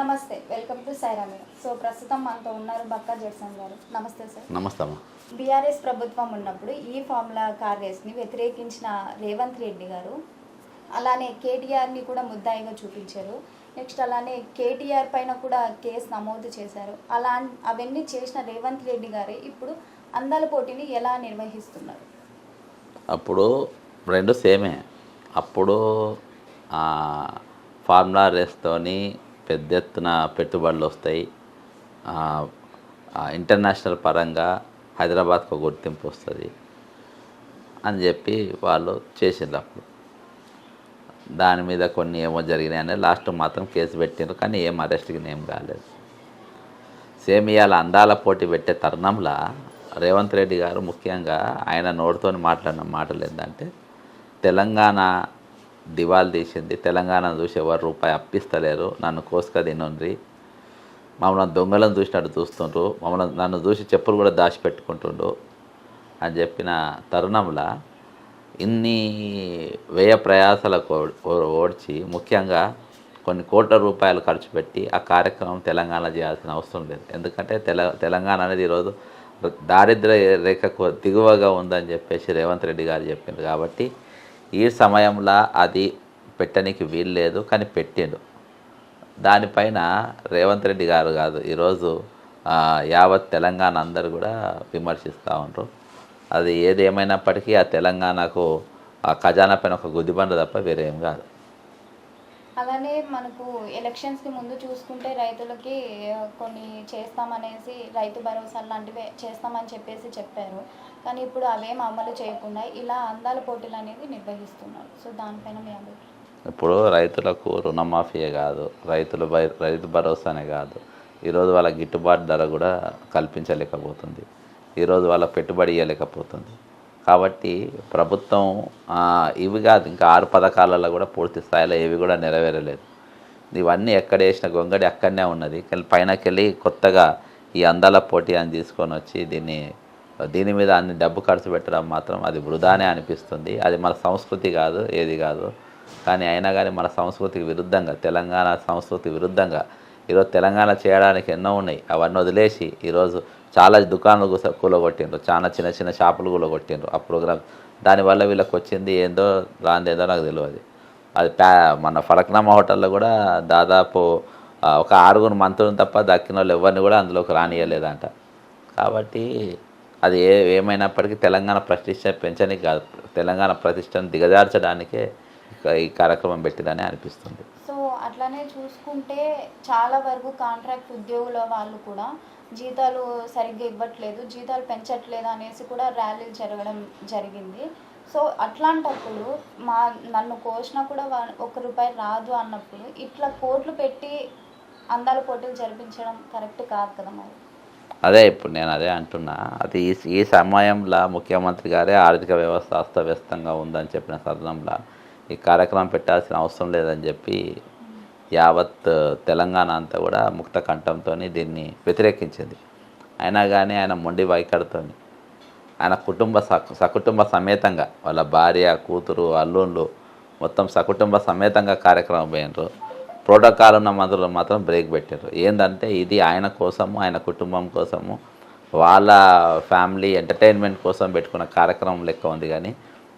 నమస్తే welcome to సైరామి so ప్రస్తుతం మనతో ఉన్నారు బక్కా జడ్సన్ గారు. నమస్తే సార్. నమస్తే బీఆర్ఎస్ ప్రభుత్వం ఉన్నప్పుడు ఈ ఫార్ములా కార్ రేస్ని వ్యతిరేకించిన రేవంత్ రెడ్డి గారు అలానే కేటీఆర్ని కూడా ముద్దాయిగా చూపించారు. నెక్స్ట్ అలానే కేటీఆర్ పైన కూడా కేసు నమోదు చేశారు. అలా అవన్నీ చేసిన రేవంత్ రెడ్డి గారే ఇప్పుడు అందాల పోటీని ఎలా నిర్వహిస్తున్నారు? అప్పుడు రెండు సేమే. అప్పుడు ఫార్ములా రేస్తోని పెద్ద ఎత్తున పెట్టుబడులు వస్తాయి. ఇంటర్నేషనల్ పరంగా హైదరాబాద్కు గుర్తింపు వస్తుంది అని చెప్పి వాళ్ళు చేసిండ్రు అప్పుడు. దాని మీద కొన్ని ఏమో జరిగినాయని లాస్ట్ మాత్రం కేసు పెట్టిండ్రు కానీ ఏం అరెస్ట్కి ఏం కాలేదు. సేమ్ ఇవాళ అందాల పోటీ పెట్టే తరుణంలో రేవంత్ రెడ్డి గారు ముఖ్యంగా ఆయన నోటితో మాట్లాడిన మాటలు ఏంటంటే తెలంగాణ దివాల్ తీసింది. తెలంగాణ చూసి ఎవరు రూపాయి అప్పిస్తలేరు. నన్ను కోసుక తినుండ్రి. మమ్మల్ని దొంగలను చూసినట్టు చూస్తుండ్రు. మమ్మల్ని నన్ను చూసి చెప్పులు కూడా దాచిపెట్టుకుంటుండ్రు అని చెప్పిన తరుణంలో ఇన్ని వ్యయ ప్రయాసాల ఓడ్చి ముఖ్యంగా కొన్ని కోట్ల రూపాయలు ఖర్చు పెట్టి ఆ కార్యక్రమం తెలంగాణ చేయాల్సిన అవసరం లేదు. ఎందుకంటే తెల తెలంగాణ అనేది ఈరోజు దారిద్ర్య రేఖకు దిగువగా ఉందని చెప్పేసి రేవంత్ రెడ్డి గారు చెప్పింది కాబట్టి ఈ సమయంలో అది పెట్టడానికి వీలు లేదు కానీ పెట్టిండు. దానిపైన రేవంత్ రెడ్డి గారు కాదు ఈరోజు యావత్ తెలంగాణ అందరు కూడా విమర్శిస్తూ ఉంటారు అది ఏది ఆ తెలంగాణకు ఆ ఖజానా పైన ఒక గుదిబండ తప్ప వేరేం కాదు. అలానే మనకు ఎలక్షన్స్కి ముందు చూసుకుంటే రైతులకి కొన్ని చేస్తామనేసి రైతు భరోసా లాంటివి చేస్తామని చెప్పేసి చెప్పారు. కానీ ఇప్పుడు అవేం అమలు చేయకుండా ఇలా అందాల పోటీలు అనేది నిర్వహిస్తున్నారు. సో దానిపైన మీ అభిప్రాయం? ఇప్పుడు రైతులకు రుణమాఫీయే కాదు రైతుల రైతు భరోసానే కాదు. ఈరోజు వాళ్ళ గిట్టుబాటు ధర కూడా కల్పించలేకపోతుంది. ఈరోజు వాళ్ళ పెట్టుబడి ఇవ్వలేకపోతుంది కాబట్టి ప్రభుత్వం ఇవి కాదు ఇంకా ఆరు పథకాలలో కూడా పూర్తి స్థాయిలో ఏవి కూడా నెరవేరలేదు. ఇవన్నీ ఎక్కడ వేసిన గొంగడి అక్కడనే ఉన్నది. కానీ పైనకెళ్ళి కొత్తగా ఈ అందాల పోటీ అని తీసుకొని వచ్చి దీన్ని దీని మీద అన్ని డబ్బు ఖర్చు పెట్టడం మాత్రం అది వృధానే అనిపిస్తుంది. అది మన సంస్కృతి కాదు ఏది కాదు. కానీ అయినా కానీ మన సంస్కృతికి విరుద్ధంగా తెలంగాణ సంస్కృతి విరుద్ధంగా ఈరోజు తెలంగాణ చేయడానికి ఎన్నో ఉన్నాయి. అవన్నీ వదిలేసి ఈరోజు చాలా దుకాణాలు కూలగొట్టిండ్రు. చాలా చిన్న చిన్న షాపులు కూలగొట్టిండ్రు. ఆ ప్రోగ్రామ్ దానివల్ల వీళ్ళకి వచ్చింది ఏందో రాందేదో నాకు తెలియదు అది ప్యా మన ఫలక్నామా హోటల్లో కూడా దాదాపు ఒక ఆరుగురు మంత్రులను తప్ప దక్కిన వాళ్ళు ఎవరిని కూడా అందులోకి రానియలేదంట. కాబట్టి అది ఏ ఏమైనప్పటికీ తెలంగాణ ప్రతిష్ట పెంచడానికి కాదు తెలంగాణ ప్రతిష్టను దిగజార్చడానికే ఈ కార్యక్రమం పెట్టిందని అనిపిస్తుంది. సో అట్లానే చూసుకుంటే చాలా వరకు కాంట్రాక్ట్ ఉద్యోగుల వాళ్ళు కూడా జీతాలు సరిగ్గా ఇవ్వట్లేదు జీతాలు పెంచట్లేదు అనేసి కూడా ర్యాలీలు జరగడం జరిగింది. సో అట్లాంటప్పుడు మా నన్ను కోసినా కూడా ఒక రూపాయి రాదు అన్నప్పుడు ఇట్లా కోట్లు పెట్టి అందాల పోటీలు జరిపించడం కరెక్ట్ కాదు కదా మరి? అదే ఇప్పుడు నేను అదే అంటున్నా. అది ఈ సమయంలో ముఖ్యమంత్రి గారే ఆర్థిక వ్యవస్థ అస్తవ్యస్తంగా ఉందని చెప్పిన సదనంలో ఈ కార్యక్రమం పెట్టాల్సిన అవసరం లేదని చెప్పి యావత్ తెలంగాణ అంతా కూడా ముక్త కంఠంతో దీన్ని వ్యతిరేకించింది. అయినా కానీ ఆయన మొండి వైఖరితోని ఆయన కుటుంబ స- సకుటుంబ సమేతంగా వాళ్ళ భార్య కూతురు అల్లుళ్ళు మొత్తం సకుటుంబ సమేతంగా కార్యక్రమం పోయినారు. ప్రోటోకాల్ ఉన్న మంత్రులు మాత్రం బ్రేక్ పెట్టారు ఏంటంటే ఇది ఆయన కోసము ఆయన కుటుంబం కోసము వాళ్ళ ఫ్యామిలీ ఎంటర్టైన్మెంట్ కోసం పెట్టుకున్న కార్యక్రమం లెక్క ఉంది కానీ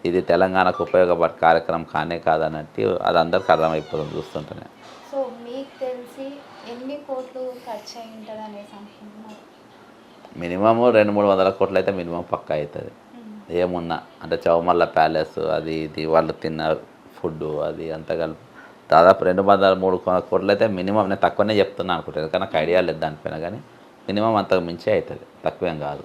ఇది తెలంగాణకు ఉపయోగపడే కార్యక్రమం కానే కాదన్నట్టు అది అందరికీ అర్థమైపోతుంది చూస్తుంటేనే సో మీకు తెలిసి ఎన్ని కోట్లు ఖర్చు అయి ఉంటుంది అనేసి అనుకుంటున్నారు మినిమం రెండు మూడు వందల కోట్లు అయితే మినిమం పక్కా అవుతుంది ఏమున్నా అంటే చౌమల్ల ప్యాలెస్ అది ఇది వాళ్ళు తిన్న ఫుడ్ అది అంతా కలిపి. దాదాపు రెండు వందల మూడు కోట్లు అయితే మినిమం నేను తక్కువనే చెప్తున్నాను అనుకుంటాను కానీ నాకు ఐడియా లేదు దానిపైన కానీ మినిమం అంతకు మించి అవుతుంది తక్కువేం కాదు.